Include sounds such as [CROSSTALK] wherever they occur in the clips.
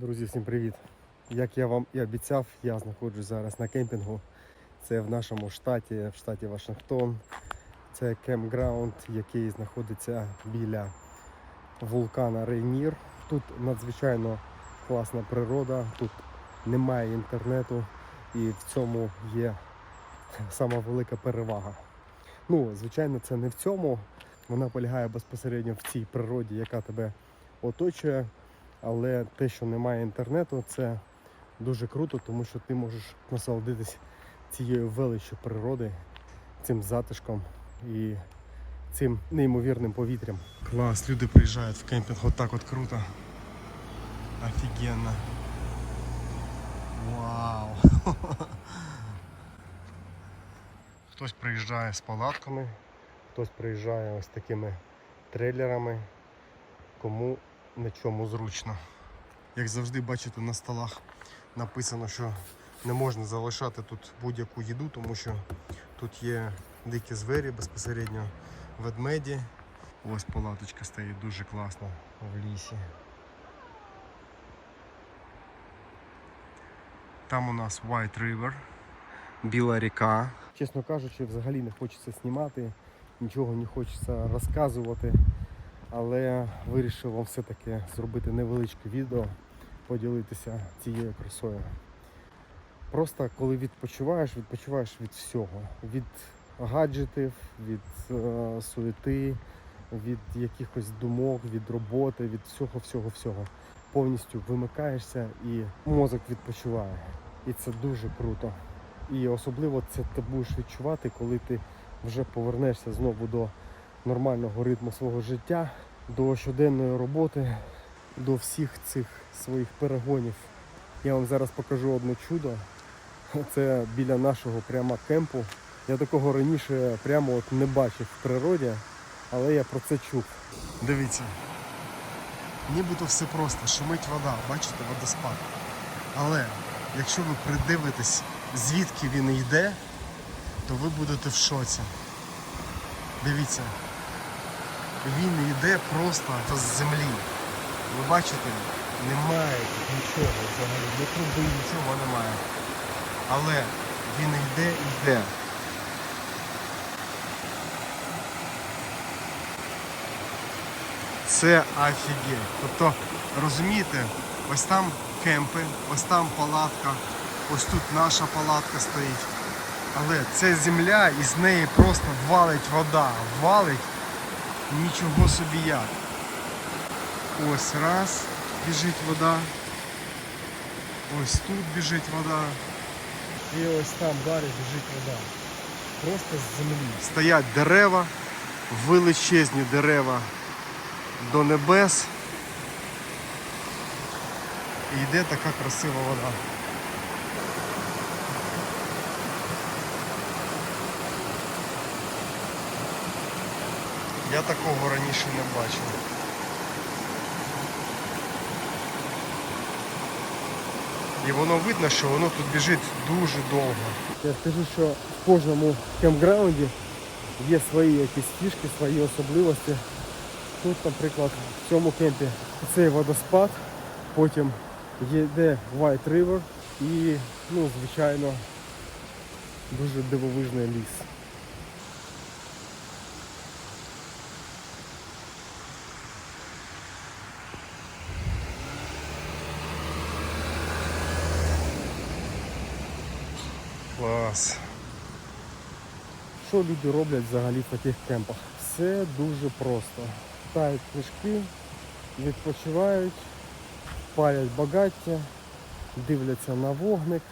Друзі, всім привіт! Як я вам і обіцяв, я знаходжусь зараз на кемпінгу. Це в нашому штаті, в штаті Вашингтон. Це кемпграунд, який знаходиться біля вулкана Рейнір. Тут надзвичайно класна природа, тут немає інтернету і в цьому є сама велика перевага. Ну, звичайно, це не в цьому. Вона полягає безпосередньо в цій природі, яка тебе оточує. Але те, що немає інтернету, це дуже круто, тому що ти можеш насолодитись цією величчю природи, цим затишком і цим неймовірним повітрям. Клас, люди приїжджають в кемпінг, отак от круто. Офігенно. Вау! [LAUGHS] Хтось приїжджає з палатками, хтось приїжджає ось такими трейлерами, кому на чому зручно. Як завжди бачите, на столах написано, що не можна залишати тут будь-яку їду, тому що тут є дикі звері безпосередньо ведмеді. Ось палаточка стоїть дуже класно в лісі. Там у нас White River, Біла ріка. Чесно кажучи, взагалі не хочеться знімати, нічого не хочеться розказувати. Але вирішив вам все-таки зробити невеличке відео, поділитися цією красою. Просто коли відпочиваєш, відпочиваєш від всього. Від гаджетів, від е, суєти, від якихось думок, від роботи, від всього, всього, всього. Повністю вимикаєшся і мозок відпочиває. І це дуже круто. І особливо це ти будеш відчувати, коли ти вже повернешся знову до нормального ритму свого життя, до щоденної роботи, до всіх цих своїх перегонів. Я вам зараз покажу одне чудо. Це біля нашого прямо кемпу. Я такого раніше прямо от не бачив в природі, але я про це чув. Дивіться. Нібито все просто, шумить вода, бачите, водоспад. Але якщо ви придивитесь, звідки він йде, то ви будете в шоці. Дивіться, він йде просто з землі. Ви бачите, немає тут нічого взагалі, ні труби, нічого немає. Але він йде і йде. Це офігеть. Тобто, розумієте, ось там кемпи, ось там палатка, ось тут наша палатка стоїть. Але це земля і з неї просто валить вода. Валить нічого собі як. Ось раз біжить вода. Ось тут біжить вода. І ось там далі біжить вода. Просто з землі. Стоять дерева, величезні дерева до небес. І йде така красива вода. Я такого раніше не бачив. І воно видно, що воно тут біжить дуже довго. Я скажу, що в кожному кемпграунді є свої якісь фішки, свої особливості. Тут, наприклад, в цьому кемпі цей водоспад, потім йде White River і, ну, звичайно, дуже дивовижний ліс. Клас. Що люди роблять взагалі в таких кемпах? Все дуже просто. Читають книжки, відпочивають, палять багаття, дивляться на вогник,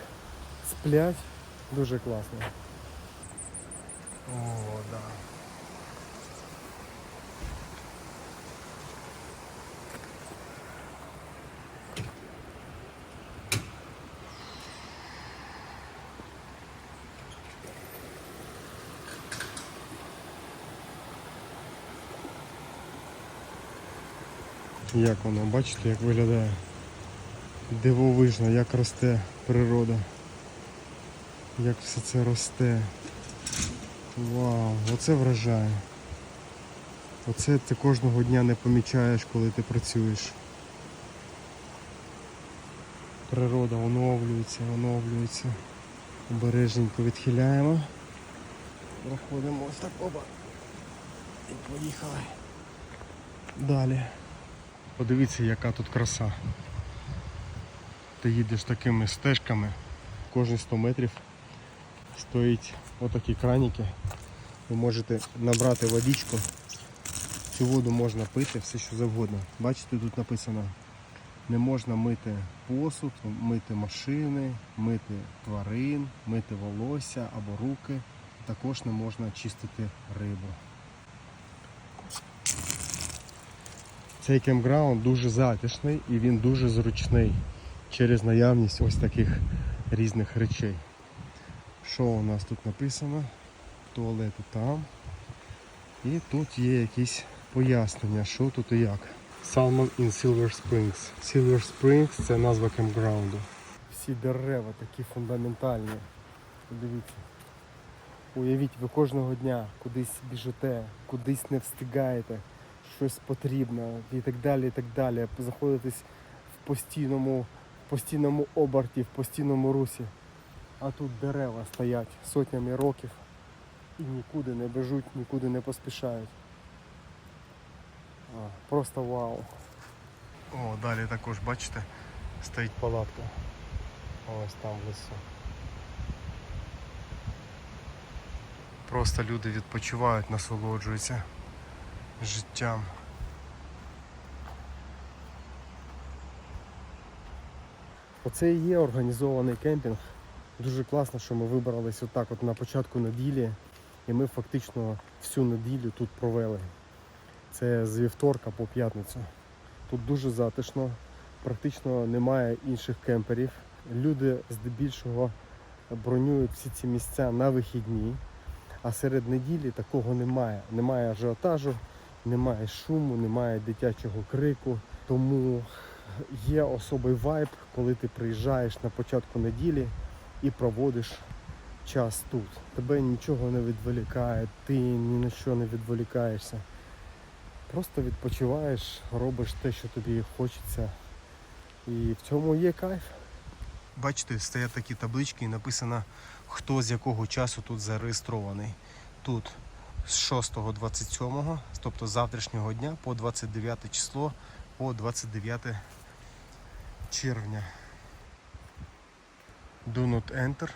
сплять. Дуже класно. О, да. Як воно, бачите, як виглядає? Дивовижно, як росте природа. Як все це росте. Вау, оце вражає. Оце ти кожного дня не помічаєш, коли ти працюєш. Природа оновлюється, оновлюється. Обережненько відхиляємо. Проходимо ось так оба. І поїхали. Далі. Подивіться, яка тут краса. Ти їдеш такими стежками, кожні 100 метрів стоїть отакі краніки. Ви можете набрати водичку. Цю воду можна пити, все що завгодно. Бачите, тут написано, не можна мити посуд, мити машини, мити тварин, мити волосся або руки. Також не можна чистити рибу. Цей кемпграунд дуже затишний і він дуже зручний через наявність ось таких різних речей. Що у нас тут написано? Туалети там. І тут є якісь пояснення, що тут і як. Salmon in Silver Springs. Silver Springs це назва кемпграунду. Всі дерева такі фундаментальні. Подивіться. Уявіть, ви кожного дня кудись біжите, кудись не встигаєте, щось потрібно і так далі. і так далі. Заходитесь в постійному, постійному оберті, в постійному русі. А тут дерева стоять сотнями років і нікуди не біжуть, нікуди не поспішають. А, просто вау. О, далі також, бачите, стоїть палатка. Ось там в. Просто люди відпочивають, насолоджуються життям. Оце і є організований кемпінг. Дуже класно, що ми вибрались отак от на початку неділі, і ми фактично всю неділю тут провели. Це з вівторка по п'ятницю. Тут дуже затишно, практично немає інших кемперів. Люди здебільшого бронюють всі ці місця на вихідні, а серед неділі такого немає. Немає ажіотажу, немає шуму, немає дитячого крику. Тому є особий вайб, коли ти приїжджаєш на початку неділі і проводиш час тут. Тебе нічого не відволікає, ти ні на що не відволікаєшся. Просто відпочиваєш, робиш те, що тобі хочеться. І в цьому є кайф. Бачите, стоять такі таблички і написано, хто з якого часу тут зареєстрований. Тут з 6.27, тобто з завтрашнього дня по 29 число, по 29 червня. Do not enter.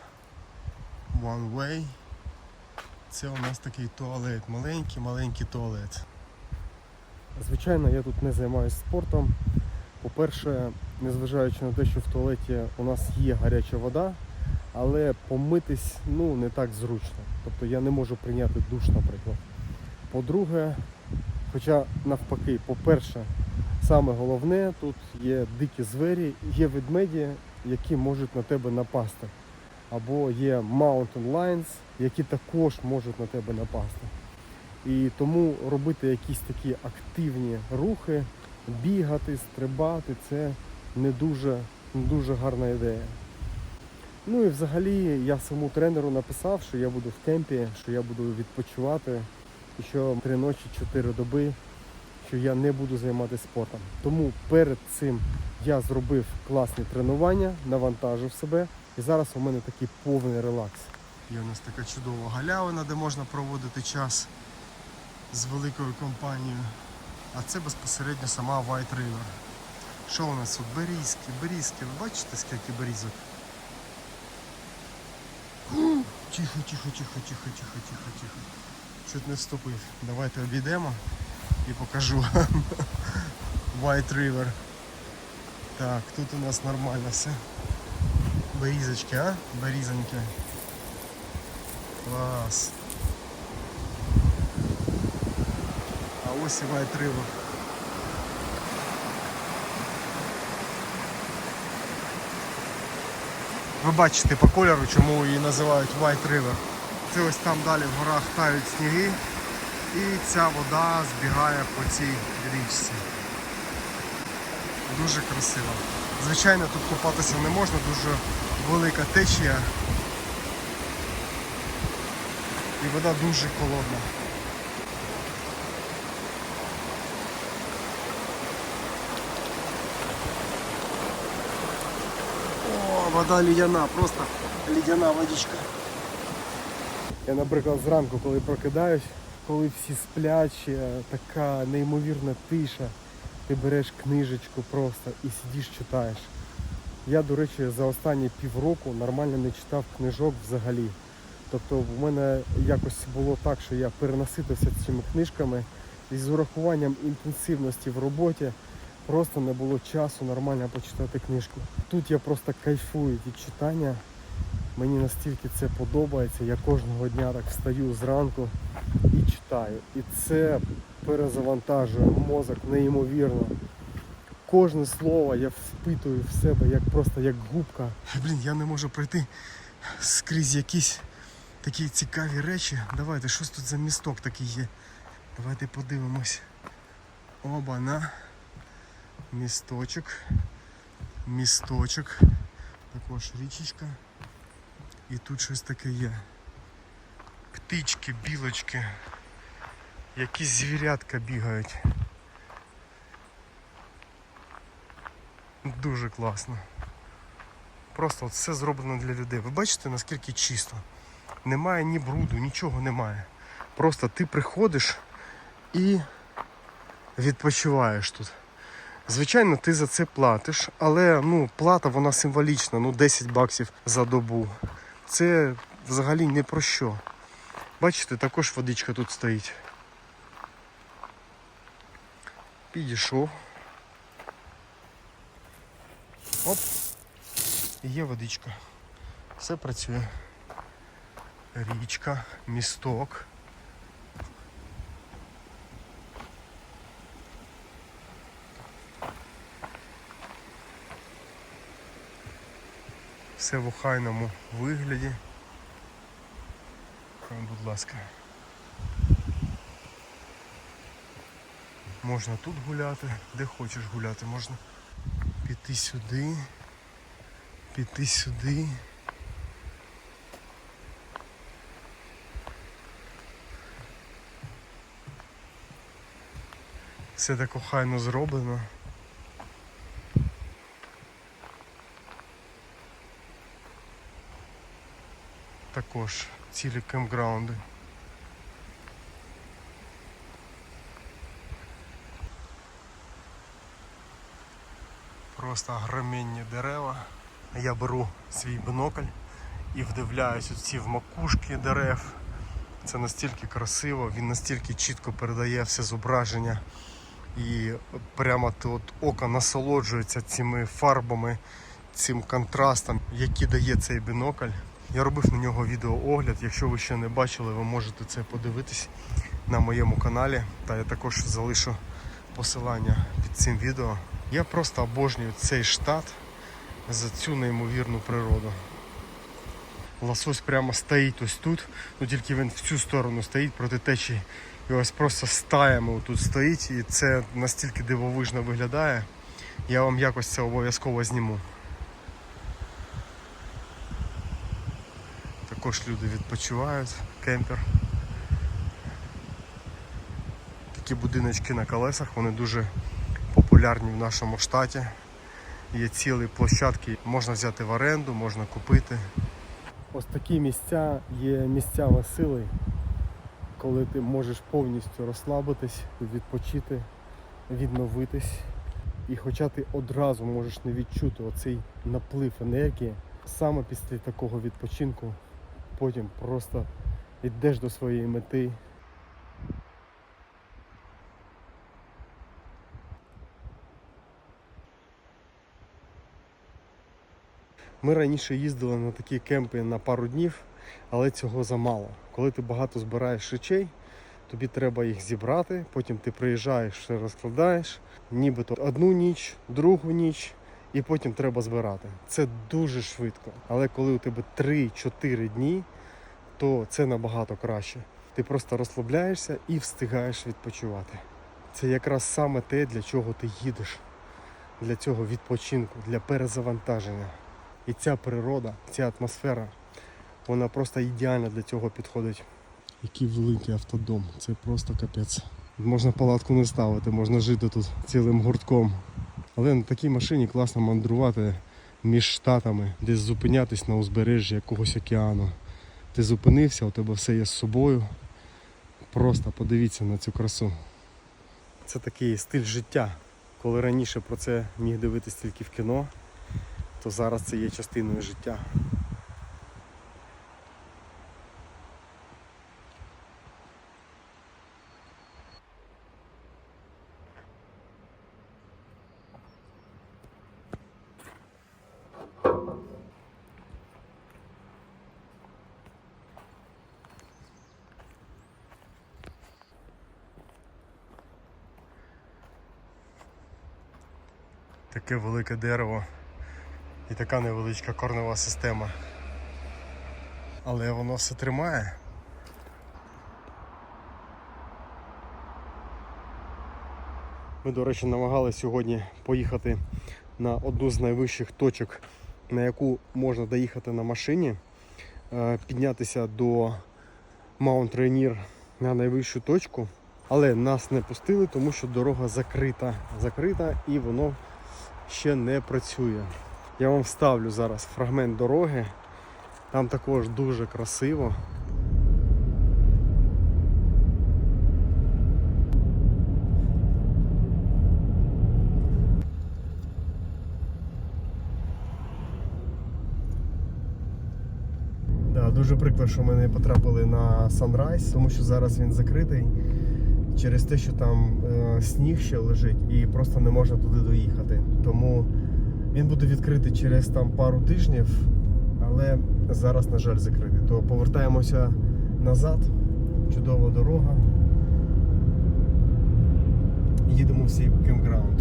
One way. Це у нас такий туалет. Маленький, маленький туалет. Звичайно, я тут не займаюся спортом. По-перше, незважаючи на те, що в туалеті у нас є гаряча вода, але помитись ну, не так зручно. Тобто я не можу прийняти душ, наприклад. По-друге, хоча навпаки, по-перше, саме головне, тут є дикі звері, є ведмеді, які можуть на тебе напасти. Або є mountain lions, які також можуть на тебе напасти. І тому робити якісь такі активні рухи, бігати, стрибати це не дуже, не дуже гарна ідея. Ну і взагалі я своєму тренеру написав, що я буду в кемпі, що я буду відпочивати, і що три ночі, чотири доби, що я не буду займатися спортом. Тому перед цим я зробив класні тренування, навантажив себе, і зараз у мене такий повний релакс. Є у нас така чудова галявина, де можна проводити час з великою компанією. А це безпосередньо сама White River. Що у нас тут? Берізки, берізки. Ви бачите, скільки берізок? Тихо, тихо, тихо, тихо, тихо, тихо, тихо. Чуть не вступив. Давайте обійдемо і покажу вам White River. Так, тут у нас нормально все. Берізочки, а? Берізоньки. Клас. А ось і White River. Ви бачите по кольору, чому її називають White River. Це ось там далі в горах тають сніги і ця вода збігає по цій річці. Дуже красиво. Звичайно, тут купатися не можна, дуже велика течія. І вода дуже холодна. Вода лідяна, просто лідяна водичка. Я, наприклад, зранку, коли прокидаюсь, коли всі сплять, така неймовірна тиша, ти береш книжечку просто і сидиш, читаєш. Я, до речі, за останні півроку нормально не читав книжок взагалі. Тобто в мене якось було так, що я перенаситився цими книжками і з урахуванням інтенсивності в роботі просто не було часу нормально почитати книжку. Тут я просто кайфую від читання. Мені настільки це подобається. Я кожного дня так встаю зранку і читаю. І це перезавантажує мозок неймовірно. Кожне слово я впитую в себе як просто як губка. Блін, я не можу пройти скрізь якісь такі цікаві речі. Давайте, щось тут за місток такий є. Давайте подивимось. Оба на місточок. Місточок. Також річечка. І тут щось таке є. Птички, білочки. Якісь звірятка бігають. Дуже класно. Просто от все зроблено для людей. Ви бачите, наскільки чисто. Немає ні бруду, нічого немає. Просто ти приходиш і відпочиваєш тут. Звичайно, ти за це платиш, але ну, плата вона символічна, ну 10 баксів за добу. Це взагалі не про що. Бачите, також водичка тут стоїть. Підійшов. Оп. Є водичка. Все працює. Річка, місток. Все в охайному вигляді. Будь ласка. Можна тут гуляти, де хочеш гуляти, можна піти сюди, піти сюди. Все так охайно зроблено. Також цілі кемпграунди. Просто громінні дерева. Я беру свій бінокль і вдивляюсь у ці в макушки дерев. Це настільки красиво, він настільки чітко передає все зображення. І прямо тут око насолоджується цими фарбами, цим контрастом, який дає цей бінокль. Я робив на нього відеоогляд. Якщо ви ще не бачили, ви можете це подивитись на моєму каналі. Та я також залишу посилання під цим відео. Я просто обожнюю цей штат за цю неймовірну природу. Лосось прямо стоїть ось тут, ну тільки він в цю сторону стоїть проти течії. І ось просто стаями тут стоїть, і це настільки дивовижно виглядає. Я вам якось це обов'язково зніму. Також люди відпочивають, кемпер. Такі будиночки на колесах, вони дуже популярні в нашому штаті. Є цілі площадки, можна взяти в оренду, можна купити. Ось такі місця є місцями сили, коли ти можеш повністю розслабитись, відпочити, відновитись. І хоча ти одразу можеш не відчути оцей наплив енергії, саме після такого відпочинку потім просто йдеш до своєї мети. Ми раніше їздили на такі кемпи на пару днів, але цього замало. Коли ти багато збираєш речей, тобі треба їх зібрати, потім ти приїжджаєш, все розкладаєш, нібито одну ніч, другу ніч, і потім треба збирати. Це дуже швидко. Але коли у тебе 3-4 дні, то це набагато краще. Ти просто розслабляєшся і встигаєш відпочивати. Це якраз саме те, для чого ти їдеш, для цього відпочинку, для перезавантаження. І ця природа, ця атмосфера, вона просто ідеально для цього підходить. Який великий автодом, це просто капець. Можна палатку не ставити, можна жити тут цілим гуртком. Але на такій машині класно мандрувати між штатами, десь зупинятись на узбережжі якогось океану. Ти зупинився, у тебе все є з собою. Просто подивіться на цю красу. Це такий стиль життя. Коли раніше про це міг дивитись тільки в кіно, то зараз це є частиною життя. Таке велике дерево і така невеличка корнева система. Але воно все тримає. Ми, до речі, намагалися сьогодні поїхати на одну з найвищих точок, на яку можна доїхати на машині, е, піднятися до Маунт Рейнір на найвищу точку. Але нас не пустили, тому що дорога закрита. Закрита і воно ще не працює. Я вам вставлю зараз фрагмент дороги. Там також дуже красиво. Дуже прикро, що ми не потрапили на Sunrise, тому що зараз він закритий через те, що там е, сніг ще лежить і просто не можна туди доїхати. Тому він буде відкритий через там пару тижнів, але зараз, на жаль, закритий. То повертаємося назад. Чудова дорога. Їдемо всі в кемпграунд.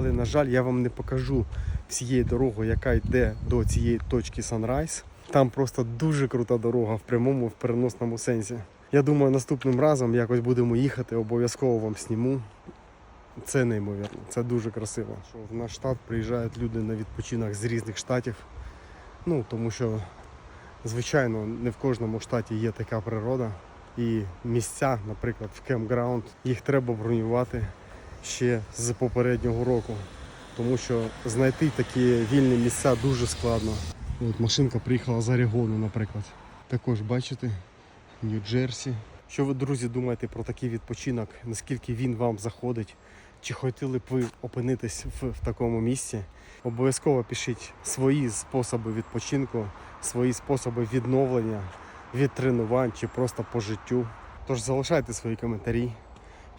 Але, на жаль, я вам не покажу всієї дороги, яка йде до цієї точки Sunrise. Там просто дуже крута дорога в прямому, в переносному сенсі. Я думаю, наступним разом якось будемо їхати, обов'язково вам сніму. Це неймовірно, це дуже красиво. Що в наш штат приїжджають люди на відпочинок з різних штатів. Ну, тому що, звичайно, не в кожному штаті є така природа. І місця, наприклад, в кемпграунд, їх треба бронювати ще з попереднього року. Тому що знайти такі вільні місця дуже складно. От машинка приїхала з Орегону, наприклад. Також бачите, Нью-Джерсі. Що ви, друзі, думаєте про такий відпочинок? Наскільки він вам заходить? Чи хотіли б ви опинитись в, в такому місці? Обов'язково пишіть свої способи відпочинку, свої способи відновлення від тренувань чи просто по життю. Тож залишайте свої коментарі.